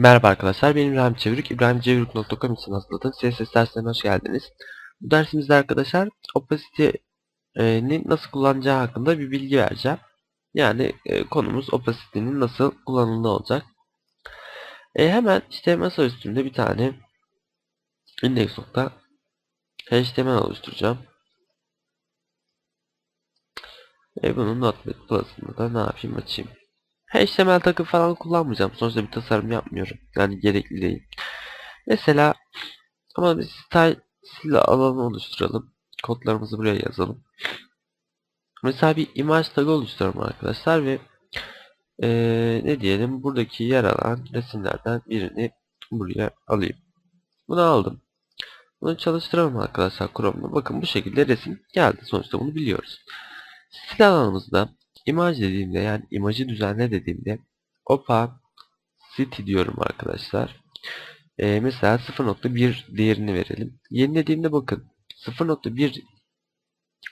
Merhaba arkadaşlar, benim İbrahim Çevirük. İbrahimçevirük.com için hazırladığım CSS derslerine hoş geldiniz. Bu dersimizde arkadaşlar opacity'nin nasıl kullanacağı hakkında bir bilgi vereceğim. Yani e, konumuz opacity'nin nasıl kullanıldığı olacak. E, hemen işte masa üstünde bir tane index.html oluşturacağım. E, bunun Notepad Plus'ını da ne yapayım açayım. HTML takım falan kullanmayacağım. Sonuçta bir tasarım yapmıyorum. Yani gerekli değil. Mesela ama biz style style alanı oluşturalım. Kodlarımızı buraya yazalım. Mesela bir imaj tagı oluşturalım arkadaşlar ve ee, ne diyelim buradaki yer alan resimlerden birini buraya alayım. Bunu aldım. Bunu çalıştıralım arkadaşlar Chrome'da. Bakın bu şekilde resim geldi. Sonuçta bunu biliyoruz. Stil alanımızda imaj dediğimde yani imajı düzenle dediğimde opacity diyorum arkadaşlar. Ee, mesela 0.1 değerini verelim. Yenilediğimde bakın 0.1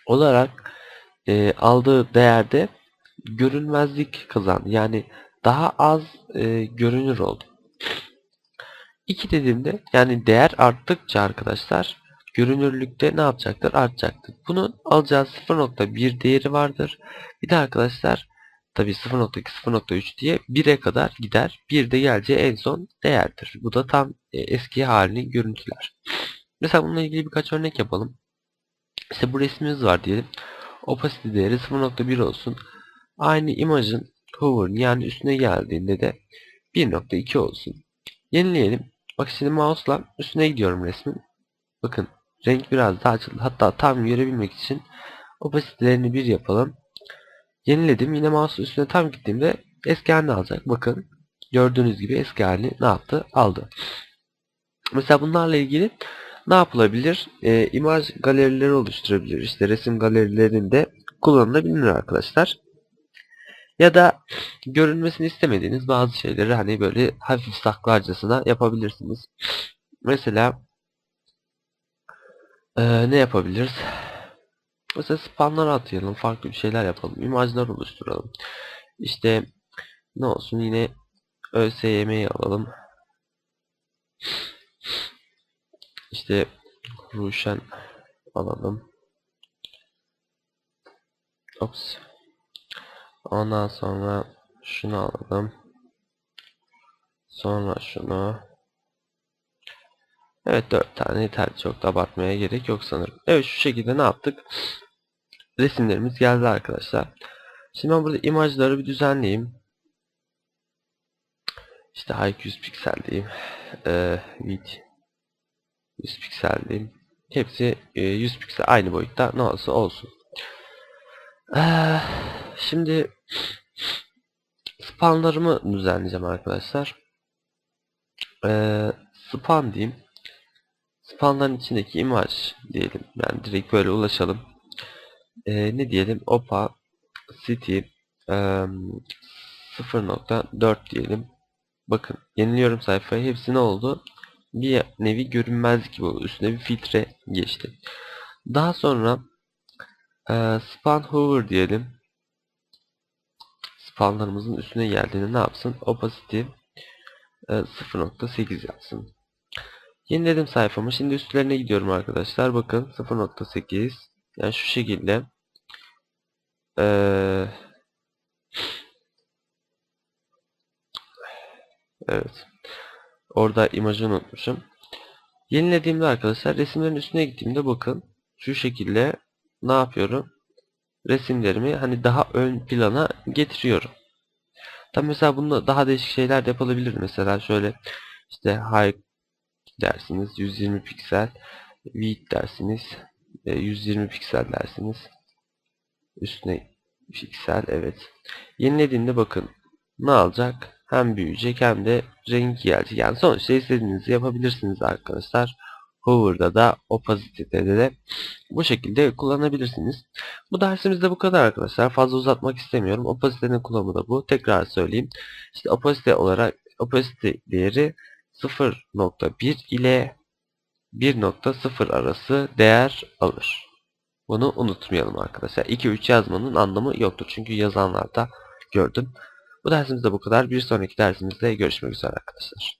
olarak e, aldığı değerde görünmezlik kazandı. Yani daha az e, görünür oldu. 2 dediğimde yani değer arttıkça arkadaşlar görünürlükte ne yapacaktır? Artacaktır. Bunun alacağı 0.1 değeri vardır. Bir de arkadaşlar tabi 0.2 0.3 diye 1'e kadar gider. 1 de geleceği en son değerdir. Bu da tam e, eski halini görüntüler. Mesela bununla ilgili birkaç örnek yapalım. İşte bu resmimiz var diyelim. Opacity değeri 0.1 olsun. Aynı imajın hover yani üstüne geldiğinde de 1.2 olsun. Yenileyelim. Bak şimdi mouse'la üstüne gidiyorum resmin. Bakın renk biraz daha açıldı. Hatta tam görebilmek için opasitelerini bir yapalım. Yeniledim. Yine mouse üstüne tam gittiğimde eski halini alacak. Bakın gördüğünüz gibi eski halini ne yaptı? Aldı. Mesela bunlarla ilgili ne yapılabilir? E, imaj galerileri oluşturabilir. İşte resim galerilerinde kullanılabilir arkadaşlar. Ya da görünmesini istemediğiniz bazı şeyleri hani böyle hafif saklarcasına yapabilirsiniz. Mesela ee, ne yapabiliriz? Mesela spamlar atayalım. Farklı bir şeyler yapalım. İmajlar oluşturalım. İşte ne olsun yine ÖSYM'yi alalım. İşte Ruşen alalım. Ops. Ondan sonra şunu alalım. Sonra şunu. Evet 4 tane yeter. Çok da abartmaya gerek yok sanırım. Evet şu şekilde ne yaptık? Resimlerimiz geldi arkadaşlar. Şimdi ben burada imajları bir düzenleyeyim. İşte height 100 piksel diyeyim. Ee, width 100 piksel diyeyim. Hepsi e, 100 piksel aynı boyutta ne olsa olsun. Ee, şimdi spanlarımı düzenleyeceğim arkadaşlar. Ee, span diyeyim. Spanların içindeki imaj diyelim. Yani direkt böyle ulaşalım. Ee, ne diyelim? Opa city e, 0.4 diyelim. Bakın yeniliyorum sayfayı. Hepsi ne oldu? Bir nevi görünmezlik gibi oldu. Üstüne bir filtre geçti. Daha sonra e, span hover diyelim. Spanlarımızın üstüne geldiğinde ne yapsın? Opacity e, 0.8 yapsın. Yeniledim sayfamı. Şimdi üstlerine gidiyorum arkadaşlar. Bakın 0.8 yani şu şekilde ee, Evet. Orada imajı unutmuşum. Yenilediğimde arkadaşlar resimlerin üstüne gittiğimde bakın şu şekilde ne yapıyorum? Resimlerimi hani daha ön plana getiriyorum. Tabi mesela bunda daha değişik şeyler de yapılabilir. Mesela şöyle işte high dersiniz 120 piksel width dersiniz 120 e, piksel dersiniz üstüne piksel evet yenilediğinde bakın ne alacak hem büyüyecek hem de renk gelecek yani sonuçta istediğinizi yapabilirsiniz arkadaşlar Hover'da da Opacity'de de bu şekilde kullanabilirsiniz. Bu dersimizde bu kadar arkadaşlar. Fazla uzatmak istemiyorum. Opacity'nin kullanımı da bu. Tekrar söyleyeyim. İşte opacity olarak opacity değeri 0.1 ile 1.0 arası değer alır. Bunu unutmayalım arkadaşlar. 2-3 yazmanın anlamı yoktur. Çünkü yazanlarda gördüm. Bu dersimizde bu kadar. Bir sonraki dersimizde görüşmek üzere arkadaşlar.